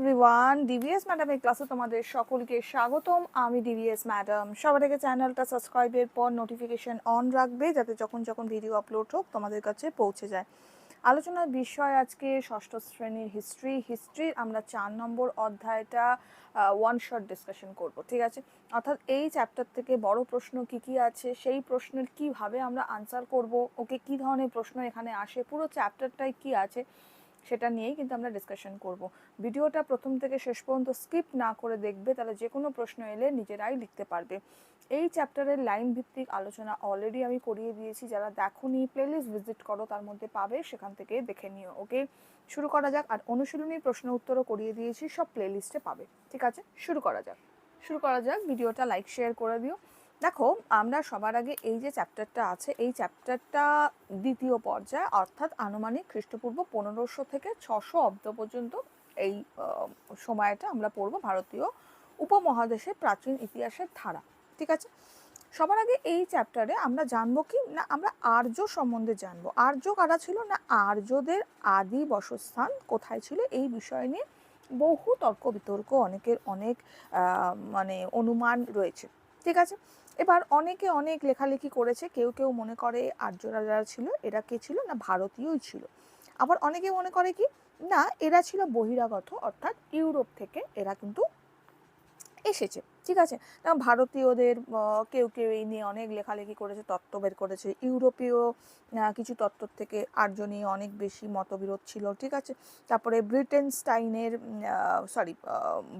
Everyone DVS ম্যাডামের ক্লাসে তোমাদের সকলকে স্বাগতম। আমি ডিভিএস ম্যাডাম সবার আগে চ্যানেলটা সাবস্ক্রাইবের পর নোটিফিকেশন অন রাখবে, যাতে যখন যখন ভিডিও আপলোড হোক তোমাদের কাছে পৌঁছে যায়। আলোচনার বিষয় আজকে ষষ্ঠ শ্রেণির হিস্ট্রি হিস্ট্রির আমরা চার নম্বর অধ্যায়টা ওয়ান শট ডিসকাশন করব, ঠিক আছে? অর্থাৎ এই চ্যাপ্টার থেকে বড় প্রশ্ন কি কি আছে, সেই প্রশ্নের কীভাবে আমরা আনসার করব, ওকে কি ধরনের প্রশ্ন এখানে আসে, পুরো চ্যাপ্টারটায় কি আছে সেটা নিয়েই কিন্তু আমরা ডিসকাশন করব। ভিডিওটা প্রথম থেকে শেষ পর্যন্ত স্কিপ না করে দেখবে, তাহলে যে কোনো প্রশ্ন এলে নিজেরাই লিখতে পারবে। এই চ্যাপ্টারের লাইন ভিত্তিক আলোচনা অলরেডি আমি করিয়ে দিয়েছি, যারা দেখোনি প্লেলিস্ট ভিজিট করো, তার মধ্যে পাবে, সেখান থেকে দেখে নিও ওকে শুরু করা যাক, আর অনুশীলনীর প্রশ্ন উত্তরও করিয়ে দিয়েছি, সব প্লেলিস্টে পাবে, ঠিক আছে? শুরু করা যাক। শুরু করা যাক, ভিডিওটা লাইক শেয়ার করে দিও। দেখো, আমরা সবার আগে এই যে চ্যাপ্টারটা আছে, এই চ্যাপ্টারটা দ্বিতীয় পর্যায়ে, অর্থাৎ আনুমানিক খ্রিস্টপূর্ব পনেরোশো থেকে ছশো অব্দ পর্যন্ত এই সময়টা আমরা পড়ব ভারতীয় উপমহাদেশের প্রাচীন ইতিহাসের ধারা, ঠিক আছে? সবার আগে এই চ্যাপ্টারে আমরা জানব কি, না, আমরা আর্য সম্বন্ধে জানব। আর্য কারা ছিল? না, আর্যদের আদি বসস্থান কোথায় ছিল? এই বিষয় নিয়ে বহু তর্ক বিতর্ক, অনেকের অনেক মানে অনুমান রয়েছে, ঠিক আছে? এবার অনেকে অনেক লেখালেখি করেছে, কেউ কেউ মনে করে আর্যরা যারা ছিল, এরা কে ছিল না ভারতীয়ই ছিল। আবার অনেকে মনে করে কি, না, এরা ছিল বহিরাগত, অর্থাৎ ইউরোপ থেকে এরা কিন্তু এসেছে, ঠিক আছে? ভারতীয়দের কেউ কেউ এই নিয়ে অনেক লেখালেখি করেছে, তত্ত্ব বের করেছে, ইউরোপীয় কিছু তত্ত্ব থেকে আর্য নিয়ে অনেক বেশি মতবিরোধ ছিল, ঠিক আছে? তারপরে ব্রিটেন স্টাইনের সরি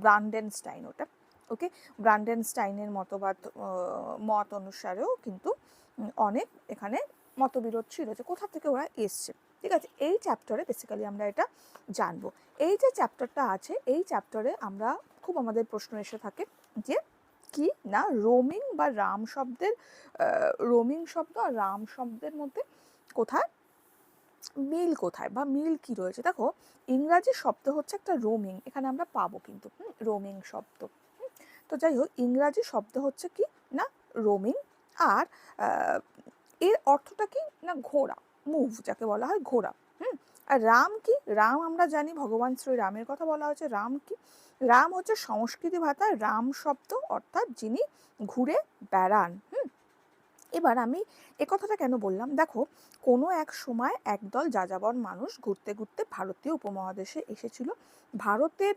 ব্রান্ডেন স্টাইন ওটা ওকে? ব্রান্ডেন স্টাইনের মতবাদ মত অনুসারেও কিন্তু অনেক এখানে মতবিরোধ ছিল যে কোথা থেকে ওরা এসছে। ঠিক আছে? এই চ্যাপ্টারে বেসিক্যালি আমরা এটা জানব। এই যে চ্যাপ্টারটা আছে, এই চ্যাপ্টারে আমরা খুব আমাদের প্রশ্ন এসে থাকে যে, কি না রোমিং বা রাম শব্দের রোমিং শব্দ আর রাম শব্দের মধ্যে কোথায়? মিল কোথায় বা মিল কি রয়েছে? দেখো, ইংরাজি শব্দ হচ্ছে একটা রোমিং, এখানে আমরা পাবো কিন্তু রোমিং শব্দ। তো যাই হোক ইংরাজি শব্দ হচ্ছে কি? না, রোমিং। আর এর অর্থটা কি? না, ঘোড়া। মুভ, যাকে বলা হয় ঘোড়া। হুম? আর রাম কি? রাম আমরা জানি, ভগবান শ্রী রামের কথা বলা হয়েছে। রাম কি? রাম হচ্ছে সংস্কৃতি ভাষায় রাম শব্দ, অর্থাৎ যিনি ঘুরে বেড়ান। এবার আমি এ কথাটা কেন বললাম? দেখো, কোনো এক সময় একদল যাযাবর মানুষ ঘুরতে ঘুরতে ভারতীয় উপমহাদেশে এসেছিল। ভারতের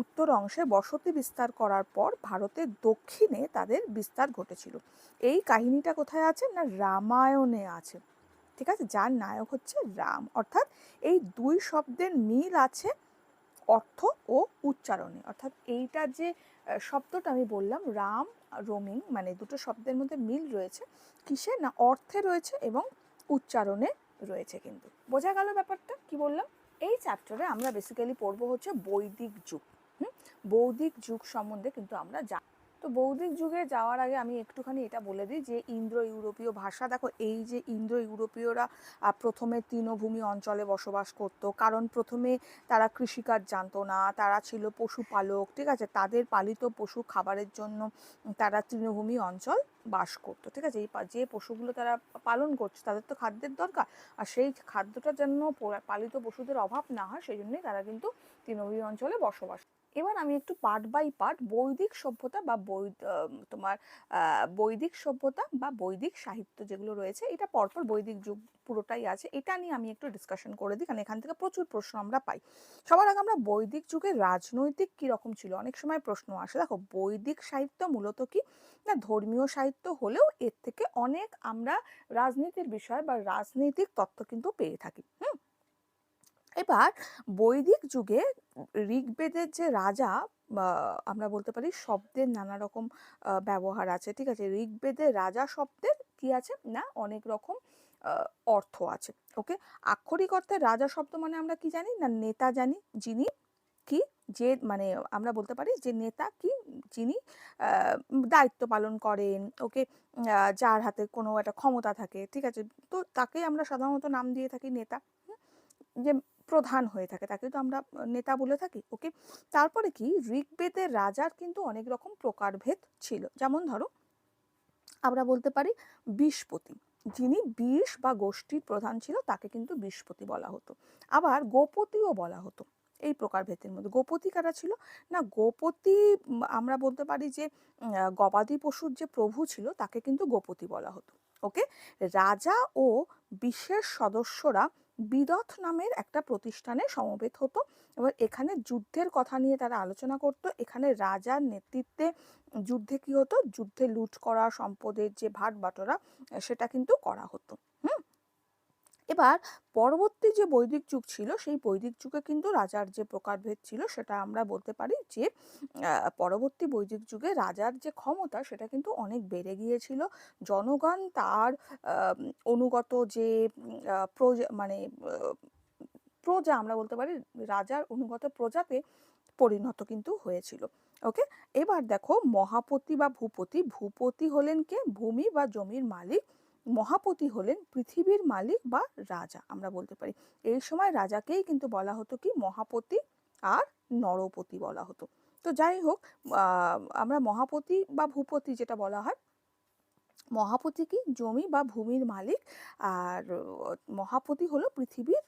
উত্তর অংশে বসতি বিস্তার করার পর ভারতের দক্ষিণে তাদের বিস্তার ঘটেছিল। এই কাহিনীটা কোথায় আছে? না রামায়ণে আছে। ঠিক আছে? যার নায়ক হচ্ছে রাম। অর্থাৎ এই দুই শব্দের মিল আছে অর্থ ও উচ্চারণে। অর্থাৎ এইটা যে শব্দটা আমি বললাম, রাম রোমিং মানে দুটো শব্দের মধ্যে মিল রয়েছে, কিসে? না অর্থে রয়েছে এবং উচ্চারণে রয়েছে কিন্তু। বোঝা গেল ব্যাপারটা? কি বললাম? এই চ্যাপ্টারে আমরা বেসিক্যালি পড়ব হচ্ছে বৈদিক যুগ। হুম? বৌদ্ধিক যুগ সম্বন্ধে কিন্তু আমরা জান তো বৌদ্ধিক যুগে যাওয়ার আগে আমি একটুখানি এটা বলে দিই যে ইন্দ্র ইউরোপীয় ভাষা, দেখো এই যে ইন্দ্র ইউরোপীয়রা প্রথমে তৃণভূমি অঞ্চলে বসবাস করত। কারণ প্রথমে তারা কৃষিকাজ জানতো না, তারা ছিল পশুপালক, ঠিক আছে? তাদের পালিত পশু খাবারের জন্য তারা তৃণভূমি অঞ্চল বাস করতো, ঠিক আছে? এই যে পশুগুলো তারা পালন করছে তাদের তো খাদ্যের দরকার। আর সেই খাদ্যটা যেন পালিত পশুদের অভাব না হয় সেই জন্যই তারা কিন্তু তৃণভূমি অঞ্চলে বসবাস এবার আমি একটু পার্ট বাই পার্ট বৈদিক সভ্যতা বা বৈ তোমার বৈদিক সভ্যতা বা বৈদিক সাহিত্য যেগুলো রয়েছে, এটা পরপর বৈদিক যুগ পুরোটাই আছে। এটা নিয়ে আমি একটু ডিসকাশন করে দিই, কারণ এখান থেকে প্রচুর প্রশ্ন আমরা পাই। সবার আগে আমরা বৈদিক যুগে রাজনৈতিক কী রকম ছিল? অনেক সময় প্রশ্ন আসে, দেখো, বৈদিক সাহিত্য মূলত কি? না, ধর্মীয় সাহিত্য হলেও এর থেকে অনেক আমরা রাজনীতির বিষয় বা রাজনৈতিক তত্ত্ব কিন্তু পেয়ে থাকি। হুম? এবার বৈদিক যুগে ঋগ্বেদের যে রাজা আমরা বলতে পারি শব্দের নানা রকম ব্যবহার আছে, ঠিক আছে? ঋগ্বেদের রাজা শব্দের কি আছে? না, অনেক রকম অর্থ আছে ওকে আক্ষরিক অর্থে রাজা শব্দ মানে আমরা কি জানি? না, নেতা জানি, যিনি কি, যে মানে আমরা বলতে পারি যে নেতা কি, যিনি দায়িত্ব পালন করেন ওকে যার হাতে কোনো একটা ক্ষমতা থাকে, ঠিক আছে? তো তাকে আমরা সাধারণত নাম দিয়ে থাকি নেতা যে প্রধান হয়ে থাকে, তাকে তো আমরা নেতা বলে থাকি ওকে তারপরে কি? ঋগ্বেদের রাজার কিন্তু অনেক রকম প্রকারভেদ ছিল। যেমন ধরো, আমরা বলতে পারি বিষপতি যিনি বিষ বা গোষ্ঠীর প্রধান ছিল, তাকে কিন্তু বিষপতি বলা হতো। আবার গোপতিও বলা হতো। এই প্রকারভেদের মধ্যে গোপতি কারা ছিল? না, গোপতি আমরা বলতে পারি যে গবাদি পশুর যে প্রভু ছিল, তাকে কিন্তু গোপতি বলা হতো। ওকে? রাজা ও বিশেষ সদস্যরা বিদথ নামের একটা প্রতিষ্ঠানে সমবেত হতো এবার এখানে যুদ্ধের কথা নিয়ে তারা আলোচনা করত। এখানে রাজার নেতৃত্বে যুদ্ধে কি হতো? যুদ্ধে লুট করা, সম্পদের যে ভাট বাটোরা সেটা কিন্তু করা হতো। হুম? এবার পরবর্তী যে বৈদিক যুগ ছিল, সেই বৈদিক যুগে কিন্তু রাজার যে প্রকারভেদ ছিল, সেটা আমরা বলতে পারি যে পরবর্তী বৈদিক যুগে রাজার যে ক্ষমতা, সেটা কিন্তু অনেক বেড়ে গিয়েছিল। জনগণ তার অনুগত যে প্রজা মানে প্রজা আমরা বলতে পারি, রাজার অনুগত প্রজাতে পরিণত কিন্তু হয়েছিল। ওকে? এবার দেখো, মহাপতি বা ভূপতি ভূপতি হলেন কে? ভূমি বা জমির মালিক। মহাপতি হলেন পৃথিবীর মালিক বা রাজা, আমরা বলতে পারি। এই সময় রাজাকেই কিন্তু বলা হতো কি মহাপতি আর নরপতি বলা হতো। তো যাই হোক আমরা মহাপতি বা ভূপতি যেটা বলা হয়, মহাপতি কি জমি বা ভূমির মালিক, আর মহাপতি হলো পৃথিবীর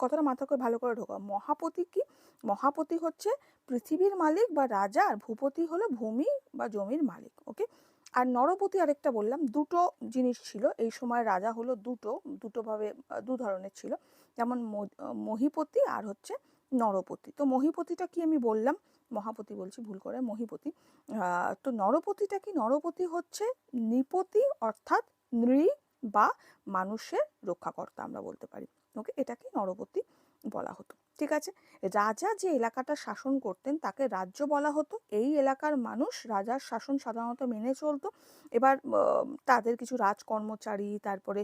কথাটা মাথা করে ভালো করে ঢোকা মহাপতি কি, মহাপতি হচ্ছে পৃথিবীর মালিক বা রাজা, আর ভূপতি হলো ভূমি বা জমির মালিক ওকে আর নরপতি আরেকটা বললাম, দুটো জিনিস ছিল। এই সময় রাজা হলো দুটো দুটো ভাবে, দু ধরনের ছিল। যেমন মহিপতি আর হচ্ছে নরপতি। তো মহিপতিটা কি আমি বললাম? মহাপতি বলছি, ভুল করে, মহিপতি। তো নরপতিটা কি? নরপতি হচ্ছে নৃপতি অর্থাৎ নৃ বা মানুষের রক্ষাকর্তা আমরা বলতে পারি। ওকে, এটাকে নরপতি বলা হতো। ঠিক আছে? রাজা যে এলাকাটা শাসন করতেন তাকে রাজ্য বলা হতো। এই এলাকার মানুষ রাজার শাসন সাধারণত মেনে চলতো। এবার তাদের কিছু রাজকর্মচারী, তারপরে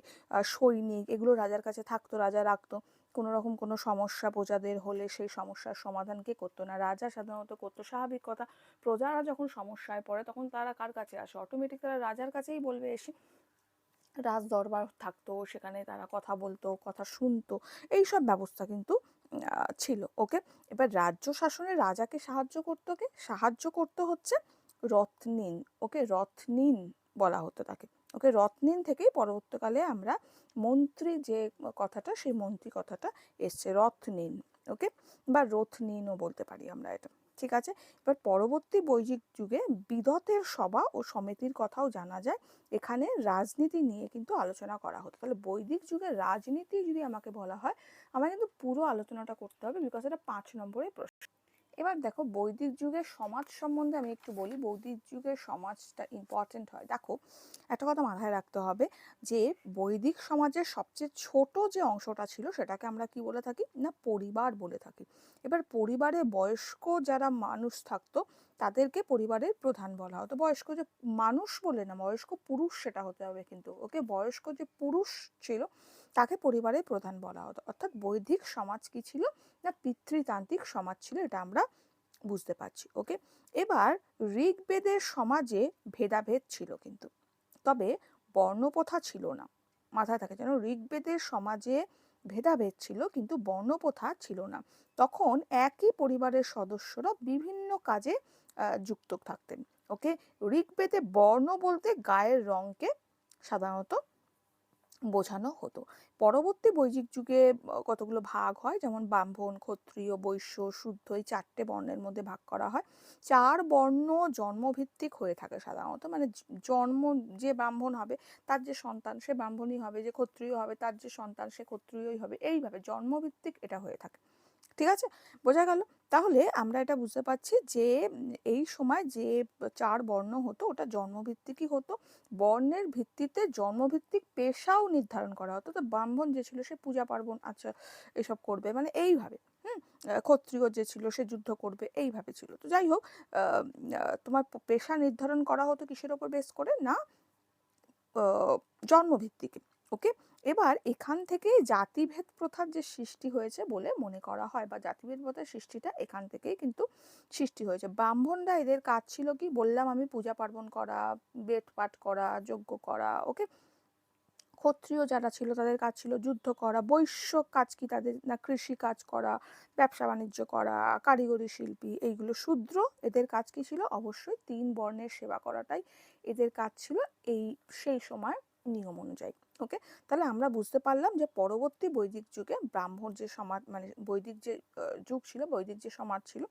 সৈনিক এগুলো রাজার কাছে থাকতো, রাজা রাখতো। কোনো রকম কোনো সমস্যা প্রজাদের হলে সেই সমস্যার সমাধান কে করতো না? রাজা সাধারণত করতো স্বাভাবিক কথা। প্রজারা যখন সমস্যায় পড়ে তখন তারা কার কাছে আসে? অটোমেটিক তারা রাজার কাছেই বলবে এসে। রাজ দরবার থাকতো, সেখানে তারা কথা বলতো, কথা শুনতো। এই সব ব্যবস্থা কিন্তু ছিল, ওকে? এবার রাজ্য শাসনে রাজাকে সাহায্য করতো কে সাহায্য করতে হচ্ছে রত্নিন, ওকে? রত্নিন বলা হতো তাকে। ওকে? রত্নিন থেকেই পরবর্তীকালে আমরা মন্ত্রী যে কথাটা, সেই মন্ত্রী কথাটা এসছে, রত্নিন, ওকে? বা রথনিনও বলতে পারি আমরা এটা। ঠিক আছে? এবার পরবর্তী বৈদিক যুগে বিদতের সভা ও সমিতির কথাও জানা যায়। এখানে রাজনীতি নিয়ে কিন্তু আলোচনা করা হতো। তাহলে বৈদিক যুগে রাজনীতি যদি আমাকে বলা হয়, আমার কিন্তু পুরো আলোচনাটা করতে হবে বিকজ এটা পাঁচ নম্বরের প্রশ্ন। এবার দেখো বৈদিক যুগের সমাজ সম্বন্ধে আমি একটু বলি, বৈদিক যুগের সমাজটা ইম্পর্টেন্ট হয়। দেখো, একটা কথা মাথায় রাখতে হবে যে বৈদিক সমাজের সবচেয়ে ছোট যে অংশটা ছিল সেটাকে আমরা কি বলে থাকি? না, পরিবার বলে থাকি। এবার পরিবারে বয়স্ক যারা মানুষ থাকতো, তাদেরকে পরিবারের প্রধান বলা হতো। বয়স্ক যে মানুষ বলে না, বয়স্ক পুরুষ সেটা হতে হবে কিন্তু। ওকে, বয়স্ক যে পুরুষ ছিল তাকে পরিবারের প্রধান বলা হতো। অর্থাৎ বৈদিক সমাজ কি ছিল না পিতৃতান্ত্রিক সমাজ ছিল এটা আমরা বুঝতে পারছি ওকে এবার ঋগ্বেদের সমাজে ভেদাভেদ ছিল কিন্তু। তবে বর্ণপ্রথা ছিল না। মাথায় থাকে যেন ঋগ্বেদের সমাজে ভেদাভেদ ছিল কিন্তু বর্ণপ্রথা ছিল না। তখন একই পরিবারের সদস্যরা বিভিন্ন কাজে যুক্ত থাকতেন ওকে ঋগ্বেদে বর্ণ বলতে গায়ের রঙকে সাধারণত বোঝানো হতো। পরবর্তী বৈদিক যুগে কতগুলো ভাগ হয়? যেমন ব্রাহ্মণ, ক্ষত্রিয়, বৈশ্য, শুদ্ধ এই চারটে বর্ণের মধ্যে ভাগ করা হয়। চার বর্ণ জন্মভিত্তিক হয়ে থাকে সাধারণত। মানে জন্ম যে ব্রাহ্মণ হবে, তার যে সন্তান সে ব্রাহ্মণই হবে, যে ক্ষত্রিয় হবে, তার যে সন্তান সে ক্ষত্রিয়ই হবে, এইভাবে জন্মভিত্তিক এটা হয়ে থাকে। ঠিক আছে? বোঝা গেল। তাহলে আমরা এটা বুঝতে পারছি যে এই সময় যে চার বর্ণ হতো, ওটা জন্মভিত্তিকই হতো। বর্ণের ভিত্তিতে জন্মভিত্তিক পেশাও নির্ধারণ করা হতো। তো ব্রাহ্মণ যে ছিল, সে পূজা পার্বণ আচ্ছা এসব করবে। মানে এইভাবে, হুম? ক্ষত্রিয় যে ছিল, সে যুদ্ধ করবে, এইভাবে ছিল। তো যাই হোক তোমার পেশা নির্ধারণ করা হতো কিসের ওপর বেস করে? না জন্মভিত্তিকে, ওকে? এবার এখান থেকে জাতিভেদ প্রথার যে সৃষ্টি হয়েছে বলে মনে করা হয় বা জাতিভেদ প্রথার সৃষ্টিটা এখান থেকেই কিন্তু সৃষ্টি হয়েছে। ব্রাহ্মণরা এদের কাজ ছিল কি? বললাম আমি পূজা পার্বণ করা, বেদ পাঠ করা, যজ্ঞ করা, ওকে? ক্ষত্রিয় যারা ছিল তাদের কাজ ছিল যুদ্ধ করা, বৈশ্য কাজ কি তাদের? না, কৃষি কাজ করা, ব্যবসা বাণিজ্য করা, কারিগরি শিল্পী এইগুলো শূদ্র এদের কাজ কি ছিল? অবশ্যই তিন বর্ণের সেবা করাটাই এদের কাজ ছিল এই, সেই সময় নিয়ম অনুযায়ী। ওকে? তাহলে আমরা বুঝতে পারলাম যে পরবর্তী বৈদিক যুগে ব্রাহ্মণ যে সমাজ মানে বৈদিক যে যুগ ছিল, বৈদিক যে সমাজ ছিল,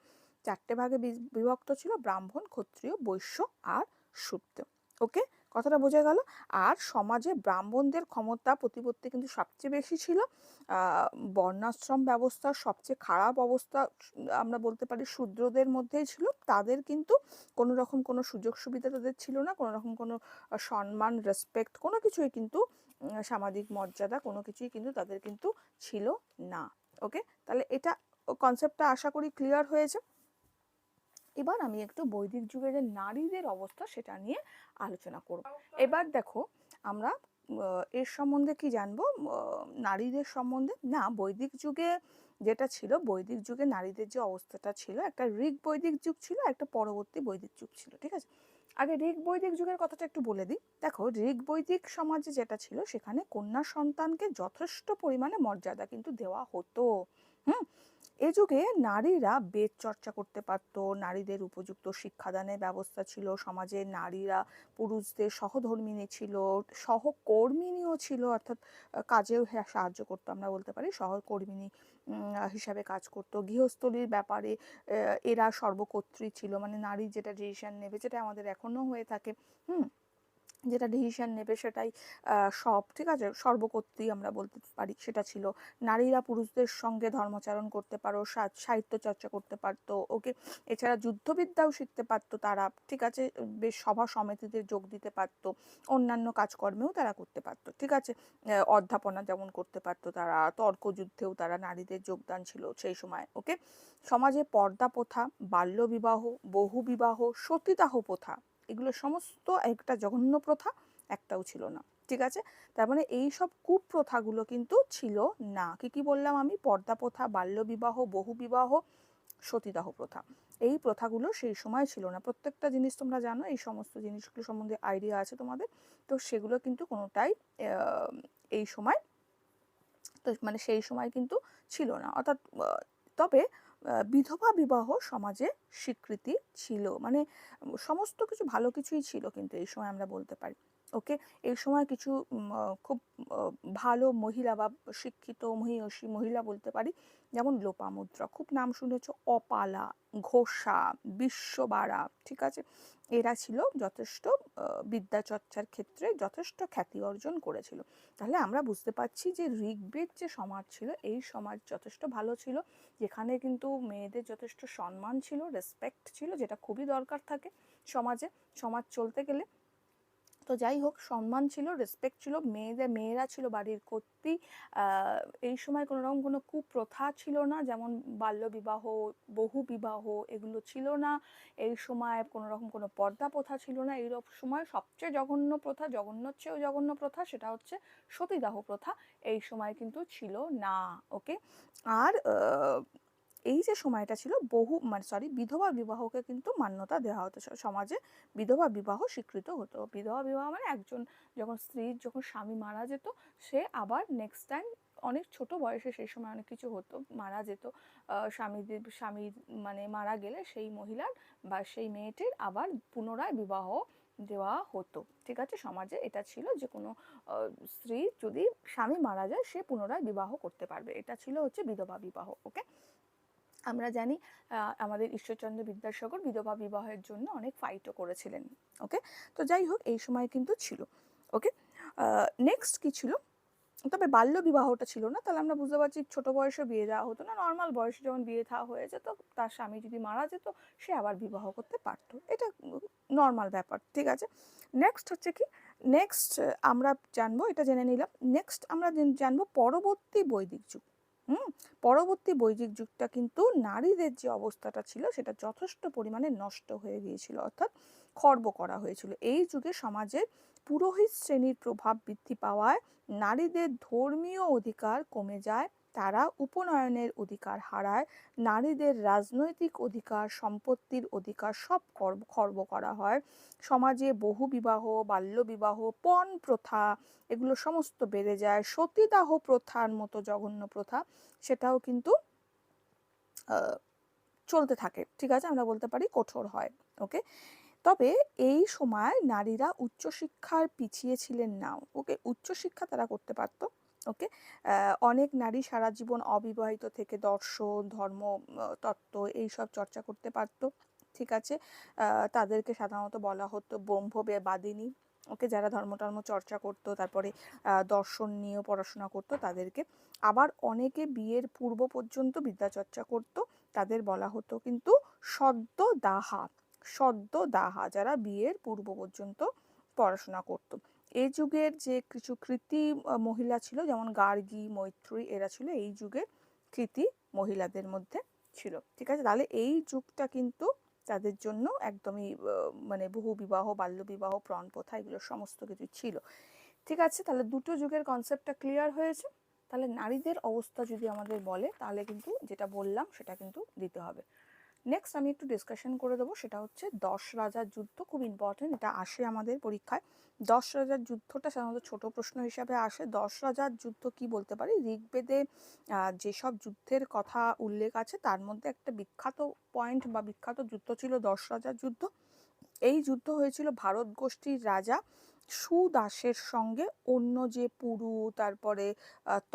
চারটে ভাগে বিভক্ত ছিল, ব্রাহ্মণ, ক্ষত্রিয়, বৈশ্য আর সুপ্ত। ওকে? কথাটা বোঝা গেল? আর সমাজে ব্রাহ্মণদের ক্ষমতা প্রতিপত্তি কিন্তু সবচেয়ে বেশি ছিল। বর্ণাশ্রম ব্যবস্থার সবচেয়ে খারাপ অবস্থা আমরা বলতে পারি শূদ্রদের মধ্যেই ছিল। তাদের কিন্তু কোনো রকম কোনো সুযোগ সুবিধা তাদের ছিল না। কোনো রকম কোনো সম্মান রেসপেক্ট কোনো কিছুই কিন্তু সামাজিক মর্যাদা কোনো কিছুই কিন্তু তাদের কিন্তু ছিল না ওকে তাহলে এটা কনসেপ্টটা আশা করি ক্লিয়ার হয়েছে। এবার আমি একটু বৈদিক যুগের নারীদের অবস্থা সেটা নিয়ে আলোচনা করব। এবার দেখো, আমরা এর সম্বন্ধে কি জানব? নারীদের সম্বন্ধে? না, বৈদিক যুগে যেটা ছিল, বৈদিক যুগে নারীদের যে অবস্থাটা ছিল, একটা ঋগ বৈদিক যুগ ছিল, একটা পরবর্তী বৈদিক যুগ ছিল, ঠিক আছে? আগে ঋগ বৈদিক যুগের কথাটা একটু বলে দিই। দেখো ঋগ বৈদিক সমাজে যেটা ছিল সেখানে কন্যা সন্তানকে যথেষ্ট পরিমাণে মর্যাদা কিন্তু দেওয়া হতো। হুম? এ যুগে নারীরা বেদ চর্চা করতে পারত নারীদের উপযুক্ত শিক্ষাদানের ব্যবস্থা ছিল সমাজে নারীরা পুরুষদের সহধর্মিণী ছিল সহকর্মিণীও ছিল অর্থাৎ কাজেও হ্যাঁ সাহায্য করতো আমরা বলতে পারি সহকর্মিণী উম, হিসাবে কাজ করত। গৃহস্থলীর ব্যাপারে এরা সর্বকর্ত্রী ছিল। মানে নারী যেটা ডিসিশন নেবে, যেটা আমাদের এখনও হয়ে থাকে। হুম? যেটা ডিসিশন নেবে সেটাই সব, ঠিক আছে? সর্বকর্ত্রী আমরা বলতে পারি সেটা ছিল। নারীরা পুরুষদের সঙ্গে ধর্মাচরণ করতে পারো সাহিত্য চর্চা করতে পারতো ওকে এছাড়া যুদ্ধবিদ্যাও শিখতে পারতো তারা, ঠিক আছে? বেশ সভা সমিতিতে যোগ দিতে পারতো, অন্যান্য কাজকর্মেও তারা করতে পারতো, ঠিক আছে? অধ্যাপনা যেমন করতে পারতো তারা, তর্কযুদ্ধেও তারা নারীদের যোগদান ছিল সেই সময় ওকে সমাজে পর্দা প্রথা, বাল্যবিবাহ, বহুবিবাহ, সতীদাহ প্রথা এগুলো সমস্ত একটা জঘন্য প্রথা, একটাও ছিল না। ঠিক আছে? তার মানে এই সব কুপ্রথাগুলো কিন্তু ছিল না। কি কি বললাম আমি? পর্দা প্রথা বাল্যবিবাহ বহুবিবাহ সতীদাহ প্রথা। এই প্রথাগুলো সেই সময় ছিল না। প্রত্যেকটা জিনিস তোমরা জানো, এই সমস্ত জিনিসগুলো সম্বন্ধে আইডিয়া আছে তোমাদের। তো সেগুলো কিন্তু কোনোটাই এই সময়, তো মানে সেই সময় কিন্তু ছিল না। অর্থাৎ তবে বিধবা বিবাহ সমাজে স্বীকৃতি ছিল। মানে সমস্ত কিছু ভালো কিছুই ছিল কিন্তু এই সময় আমরা বলতে পারি। ওকে? এই সময় কিছু খুব ভালো মহিলা বা শিক্ষিত মহিষী মহিলা বলতে পারি, যেমন লোপামুদ্রা, খুব নাম শুনেছ? অপালা, ঘোষা বিশ্ববাড়া ঠিক আছে? এরা ছিল যথেষ্ট বিদ্যা চর্চার ক্ষেত্রে যথেষ্ট খ্যাতি অর্জন করেছিল। তাহলে আমরা বুঝতে পারছি যে ঋগ্বেদ যে সমাজ ছিল, এই সমাজ যথেষ্ট ভালো ছিল, যেখানে কিন্তু মেয়েদের যথেষ্ট সম্মান ছিল রেসপেক্ট ছিল, যেটা খুবই দরকার থাকে সমাজে। সমাজ চলতে গেলে তো যাই হোক সম্মান ছিল রেসপেক্ট ছিল মেয়েদের মেয়েরা ছিল বাড়ির কর্ত্রী। আহ, এই সময় কোনো রকম কোনো কুপ্রথা ছিল না যেমন বাল্যবিবাহ বহু বিবাহ এগুলো ছিল না। এই সময় কোনো রকম কোনো পর্দা প্রথা ছিল না। এই রকম সময় সবচেয়ে জঘন্য প্রথা জঘন্যর চেয়েও জঘন্য প্রথা সেটা হচ্ছে সতীদাহ প্রথা। এই সময় কিন্তু ছিল না ওকে আর এই যে সময়টা ছিল বহু মানে সরি বিধবা বিবাহকে কিন্তু মান্যতা দেওয়া হতো সমাজে। বিধবা বিবাহ স্বীকৃত হতো। বিধবা বিবাহ মানে একজন যখন স্ত্রীর যখন স্বামী মারা যেত, সে আবার নেক্সট টাইম অনেক ছোট বয়সে সেই সময় অনেক কিছু হতো, মারা যেত। স্বামীদের স্বামীর মানে মারা গেলে সেই মহিলার বা সেই মেয়েটির আবার পুনরায় বিবাহ দেওয়া হতো। ঠিক আছে? সমাজে এটা ছিল যে কোনো স্ত্রী যদি স্বামী মারা যায়, সে পুনরায় বিবাহ করতে পারবে। এটা ছিল হচ্ছে বিধবা বিবাহ ওকে আমরা জানি আমাদের ঈশ্বরচন্দ্র বিদ্যাসাগর বিধবা বিবাহের জন্য অনেক ফাইটও করেছিলেন ওকে তো যাই হোক, এই সময় কিন্তু ছিল ওকে নেক্সট কি ছিল? তবে বাল্য বিবাহটা ছিল না, তাহলে আমরা বুঝতে পারছি ছোট বয়সে বিয়ে দেওয়া হতো না নর্মাল বয়সে যখন বিয়ে থাওয়া হয়ে যেত, তার স্বামী যদি মারা যেত, সে আবার বিবাহ করতে পারতো, এটা নর্মাল ব্যাপার, ঠিক আছে? নেক্সট হচ্ছে কি? নেক্সট আমরা জানব, এটা জেনে নিলাম নেক্সট আমরা জানব পরবর্তী বৈদিক যুগ হুম, পরবর্তী বৈদিক যুগটা কিন্তু নারীদের যে অবস্থাটা ছিল, সেটা যথেষ্ট পরিমাণে নষ্ট হয়ে গিয়েছিল, অর্থাৎ খর্ব করা হয়েছিল। এই যুগে সমাজের পুরোহিত শ্রেণির প্রভাব বৃদ্ধি পাওয়ায় নারীদের ধর্মীয় অধিকার কমে যায় তারা উপনয়নের অধিকার হারায়, নারীদের রাজনৈতিক অধিকার, সম্পত্তির অধিকার সব খর্ব করা হয়। সমাজে বহু বিবাহ বাল্যবিবাহ পণ প্রথা এগুলো সমস্ত বেড়ে যায়। সতীদাহ প্রথার মতো জঘন্য প্রথা সেটাও কিন্তু চলতে থাকে। ঠিক আছে? আমরা বলতে পারি কঠোর হয়। ওকে? তবে এই সময় নারীরা উচ্চশিক্ষার পিছিয়ে ছিলেন না। ওকে? উচ্চশিক্ষা তারা করতে পারতো। ওকে? অনেক নারী সারা জীবন অবিবাহিত থেকে দর্শন, ধর্ম তত্ত্ব এইসব চর্চা করতে পারতো, ঠিক আছে? তাদেরকে সাধারণত বলা হতো ব্রহ্মবাদিনী, ওকে? যারা ধর্ম টর্ম চর্চা করতো, তারপরে দর্শন নিয়েও পড়াশোনা করতো তাদেরকে। আবার অনেকে বিয়ের পূর্ব পর্যন্ত বিদ্যা চর্চা করতো, তাদের বলা হতো কিন্তু সদ্য দাহা সদ্য দাহা, যারা বিয়ের পূর্ব পর্যন্ত পড়াশোনা করতো। এই যুগের যে কিছু কৃতি মহিলা ছিল, যেমন গার্গী, মৈত্রী, এরা ছিল এই যুগের কৃতি মহিলাদের মধ্যে ছিল। ঠিক আছে? তাহলে এই যুগটা কিন্তু তাদের জন্য একদমই মানে বহু বিবাহ, বাল্য বিবাহ, প্রণ প্রথা এগুলো সমস্ত কিছু ছিল। ঠিক আছে? তাহলে দুটো যুগের কনসেপ্টটা ক্লিয়ার হয়েছে। তাহলে নারীদের অবস্থা যদি আমাদের বলে, তাহলে কিন্তু যেটা বললাম সেটা কিন্তু দিতে হবে। নেক্সট আমি একটু ডিসকাশন করে দেবো, সেটা হচ্ছে দশ রাজার যুদ্ধ খুব ইম্পর্টেন্ট এটা আসে আমাদের পরীক্ষায়। দশ রাজার যুদ্ধটা সাধারণত ছোট প্রশ্ন হিসাবে আসে। দশ রাজার যুদ্ধ কি বলতে পারি? ঋগ্বেদে যেসব যুদ্ধের কথা উল্লেখ আছে, তার মধ্যে একটা বিখ্যাত পয়েন্ট বা বিখ্যাত যুদ্ধ ছিল দশ রাজার যুদ্ধ। এই যুদ্ধ হয়েছিল ভারত গোষ্ঠীর রাজা সুদাসের সঙ্গে। অন্য যে পুরু, তারপরে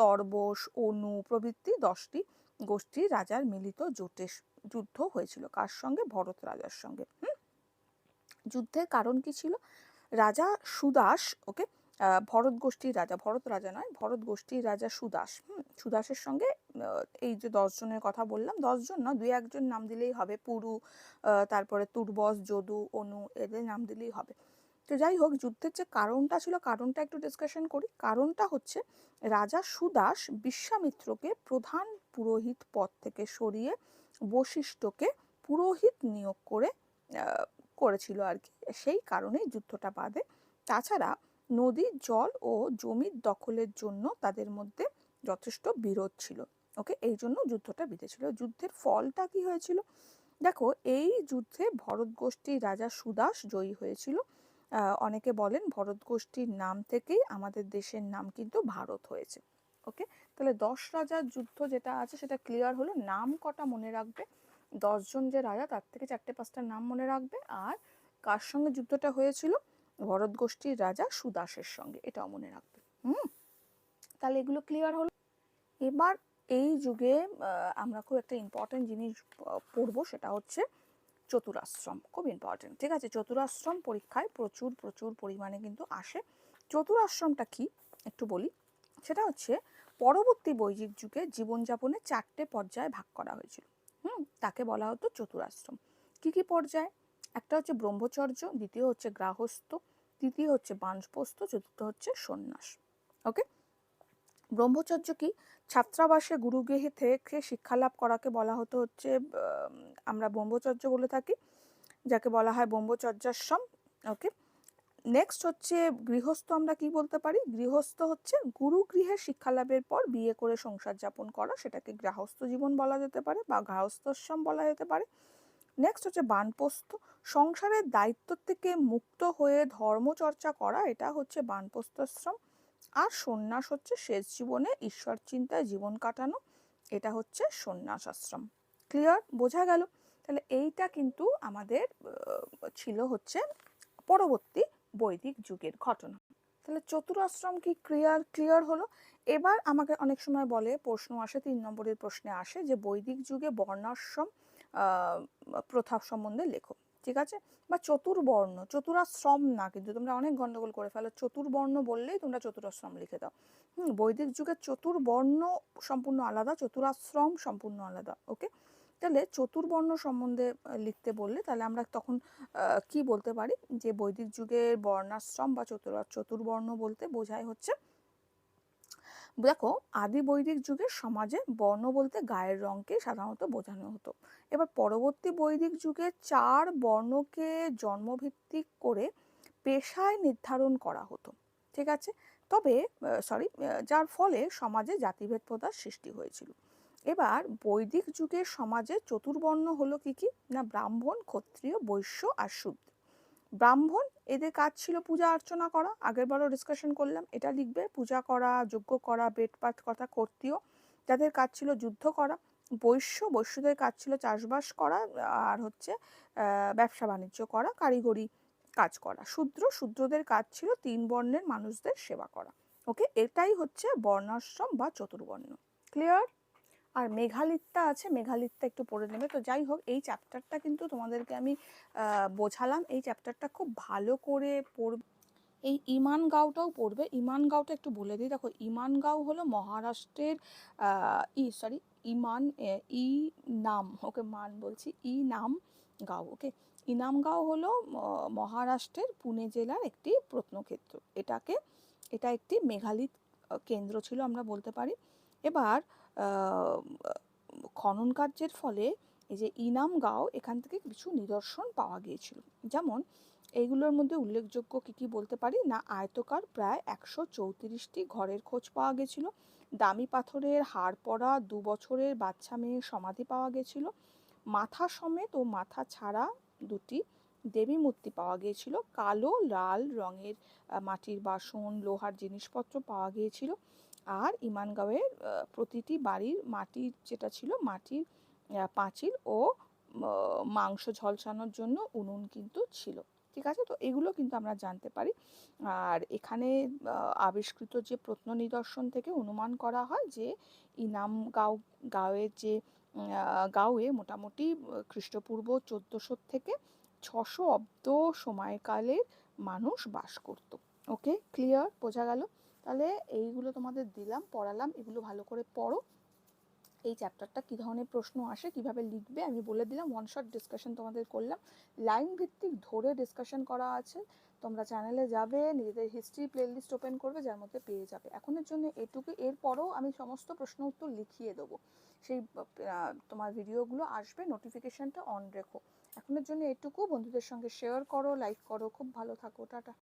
তরবশ অনু প্রভৃতি দশটি গোষ্ঠীর রাজার মিলিত জোটের যুদ্ধ হয়েছিল। কার সঙ্গে? ভরত রাজার সঙ্গে। যুদ্ধের কারণ কি ছিল? রাজা সুদাস, ওকে? ভরত গোষ্ঠীর রাজা। ভরত রাজা নয়, ভরত গোষ্ঠীর রাজা সুদাস। হুম? সুদাসের সঙ্গে এই যে দশজনের কথা বললাম দশজন না দুই একজন নাম দিলেই হবে। পুরু তারপরে তুর্বস, যদু, অনু, এদের নাম দিলেই হবে। তো যাই হোক, যুদ্ধের যে কারণটা ছিল, কারণটা একটু ডিসকাশন করি। কারণটা হচ্ছে, রাজা সুদাস বিশ্বামিত্রকে প্রধান পুরোহিত পদ থেকে সরিয়ে বশিষ্ঠকে পুরোহিত নিয়োগ করে করেছিল আর কি। সেই কারণেই যুদ্ধটা বাঁধে। তাছাড়া নদীর জল ও জমির দখলের জন্য তাদের মধ্যে যথেষ্ট বিরোধ ছিল। ওকে, এই জন্য যুদ্ধটা বিঁধেছিল। যুদ্ধের ফলটা কি হয়েছিল? দেখো, এই যুদ্ধে ভরত গোষ্ঠীর রাজা সুদাস জয়ী হয়েছিল। অনেকে বলেন ভরত গোষ্ঠীর নাম থেকেই আমাদের দেশের নাম কিন্তু ভারত হয়েছে। ওকে তাহলে দশ রাজার যুদ্ধ যেটা আছে সেটা ক্লিয়ার হলো। নাম কটা মনে রাখবে? দশজন যে রাজা, তার থেকে চারটে পাঁচটার নাম মনে রাখবে। আর কার সঙ্গে যুদ্ধটা হয়েছিল? ভরত গোষ্ঠীর রাজা সুদাসের সঙ্গে, এটাও মনে রাখবে। হুম? তাহলে এগুলো ক্লিয়ার হলো। এবার এই যুগে আমরা খুব একটা ইম্পর্টেন্ট জিনিস পড়ব, সেটা হচ্ছে চতুরাশ্রম। খুব ইম্পর্টেন্ট ঠিক আছে? চতুরাশ্রম পরীক্ষায় প্রচুর প্রচুর পরিমাণে কিন্তু আসে। চতুরাশ্রমটা কি? একটু বলি। সেটা হচ্ছে পরবর্তী বৈদিক যুগে জীবনযাপনে চারটে পর্যায়ে ভাগ করা হয়েছিল। হুম, তাকে বলা হতো চতুরাশ্রম। কি কি পর্যায়ে? একটা হচ্ছে ব্রহ্মচর্য, দ্বিতীয় হচ্ছে গ্রাহস্থ, তৃতীয় হচ্ছে বাঞ্ছপস্ত চতুর্থ হচ্ছে সন্ন্যাস। ওকে? ব্রহ্মচর্য কি? ছাত্রাবাসে গুরুগৃহে থেকে শিক্ষা লাভ করাকে বলা হতো হচ্ছে আমরা ব্রহ্মচর্য বলে থাকি, যাকে বলা হয় ব্রহ্মচর্যাশ্রম। ওকে? নেক্সট হচ্ছে গৃহস্থ আমরা কি বলতে পারি? গৃহস্থ হচ্ছে গুরু গৃহে শিক্ষা লাভের পর বিয়ে করে সংসার যাপন করা, সেটাকে গৃহস্থ জীবন বলা যেতে পারে বা গৃহস্থশ্রম বলা যেতে পারে। নেক্সট হচ্ছে বানপস্ত সংসারের দায়িত্ব থেকে মুক্ত হয়ে ধর্মচর্চা করা, এটা হচ্ছে বানপস্তাশ্রম আর সন্ন্যাস হচ্ছে শেষ জীবনে ঈশ্বর চিন্তায় জীবন কাটানো, এটা হচ্ছে সন্ন্যাস আশ্রম ক্লিয়ার বোঝা গেল? তাহলে এইটা কিন্তু আমাদের ছিল হচ্ছে পরবর্তী বৈদিক যুগের ঘটনা। তাহলে চতুরাশ্রম কি ক্লিয়ার ক্লিয়ার হলো? এবার আমাকে অনেক সময় বলে, প্রশ্ন আসে, তিন নম্বরের প্রশ্নে আসে যে বৈদিক যুগে বর্ণাশ্রম প্রথা সম্বন্ধে লেখো, ঠিক আছে? বা চতুর্বর্ণ, চতুরাশ্রম না কিন্তু তোমরা অনেক গন্ডগোল করে ফেলো, চতুর্বর্ণ বললেই তোমরা চতুরাশ্রম লিখে দাও। হুম, বৈদিক যুগে চতুর্বর্ণ সম্পূর্ণ আলাদা, চতুরাশ্রম সম্পূর্ণ আলাদা ওকে তাহলে চতুর্বর্ণ সম্বন্ধে লিখতে বললে তাহলে আমরা তখন কি বলতে পারি? যে বৈদিক যুগের বর্ণাশ্রম বা চতুর, চতুর্বর্ণ বলতে বোঝায় হচ্ছে, দেখো আদি বৈদিক যুগের সমাজে বর্ণ বলতে গায়ের রঙকে সাধারণত বোঝানো হতো। এবার পরবর্তী বৈদিক যুগে চার বর্ণকে জন্মভিত্তিক করে পেশায় নির্ধারণ করা হতো, ঠিক আছে? তবে সরি যার ফলে সমাজে জাতিভেদ প্রথার সৃষ্টি হয়েছিল। এবার বৈদিক যুগের সমাজে চতুর্বর্ণ হলো কি কি? না, ব্রাহ্মণ, ক্ষত্রিয়, বৈশ্য আর শুদ্ধ। ব্রাহ্মণ, এদের কাজ ছিল পূজা অর্চনা করা। আগের বারও ডিসকাশন করলাম। এটা লিখবে, পূজা করা, যজ্ঞ করা বেটপাত কথা কর্তীয় যাদের কাজ ছিল যুদ্ধ করা। বৈশ্য, বৈশ্যদের কাজ ছিল চাষবাস করা আর হচ্ছে ব্যবসা বাণিজ্য করা, কারিগরি কাজ করা। শূদ্র শূদ্রদের কাজ ছিল তিন বর্ণের মানুষদের সেবা করা। ওকে? এটাই হচ্ছে বর্ণাশ্রম বা চতুর্বর্ণ। ক্লিয়ার আর মেঘালিত্যা আছে মেঘালিত্যা একটু পড়ে নেবে। তো যাই হোক, এই চ্যাপ্টারটা কিন্তু তোমাদেরকে আমি বোঝালাম। এই চ্যাপ্টারটা খুব ভালো করে পড়বে এই ইমান গাঁওটাও পড়বে। ইমান গাঁওটা একটু বলে দিই। দেখো ইমান গাঁও হলো মহারাষ্ট্রের ই সরি ইমান ই নাম। ওকে, মান বলছি। ই নাম গাঁও, ওকে? ইনাম গাঁও হলো মহারাষ্ট্রের পুনে জেলার একটি প্রত্নক্ষেত্র। এটাকে, এটা একটি মেঘালিত কেন্দ্র ছিল, আমরা বলতে পারি। এবার খনন কার্যের ফলে এই যে ইনাম গাঁও, এখান থেকে কিছু নিদর্শন পাওয়া গিয়েছিল। যেমন, এইগুলোর মধ্যে উল্লেখযোগ্য কী কী বলতে পারি? না, আয়তকার প্রায় একশো চৌত্রিশটি ঘরের খোঁজ পাওয়া গেছিল। দামি পাথরের হাড় পড়া দু বছরের বাচ্চা মেয়ের সমাধি পাওয়া গেছিল। মাথা সমেত ও মাথা ছাড়া দুটি দেবী মূর্তি পাওয়া গিয়েছিল। কালো, লাল রঙের মাটির বাসন, লোহার জিনিসপত্র পাওয়া গিয়েছিল। আর ইমানগাঁওয়ের প্রতিটি বাড়ির মাটির যেটা ছিল মাটির পাঁচিল ও মাংস ঝলসানোর জন্য উনুন কিন্তু ছিল। ঠিক আছে? তো এগুলো কিন্তু আমরা জানতে পারি। আর এখানে আবিষ্কৃত যে প্রত্ন নিদর্শন থেকে অনুমান করা হয় যে ইনাম গাঁও গাঁওয়ের যে গাঁওয়ে মোটামুটি খ্রিস্টপূর্ব চোদ্দোশো থেকে ছশো অব্দ সময়কালের মানুষ বাস করত। ওকে? ক্লিয়ার? বোঝা গেল? তাহলে এইগুলো তোমাদের দিলাম, পড়ালাম, এগুলো ভালো করে পড়ো। এই চ্যাপ্টারটা কী ধরনের প্রশ্ন আসে, কীভাবে লিখবে, আমি বলে দিলাম ওয়ান শট ডিসকাশন তোমাদের করলাম। লাইন ভিত্তিক ধরে ডিসকাশন করা আছে, তোমরা চ্যানেলে যাবে, নিজেদের হিস্ট্রি প্লেলিস্ট ওপেন করবে, যার মধ্যে পেয়ে যাবে। এখনের জন্য এটুকু, এরপরও আমি সমস্ত প্রশ্ন উত্তর লিখিয়ে দেবো। সেই তোমার ভিডিওগুলো আসবে নোটিফিকেশনটা অন রেখো। এখনের জন্য এটুকু, বন্ধুদের সঙ্গে শেয়ার করো লাইক করো, খুব ভালো থাকো, টাটা।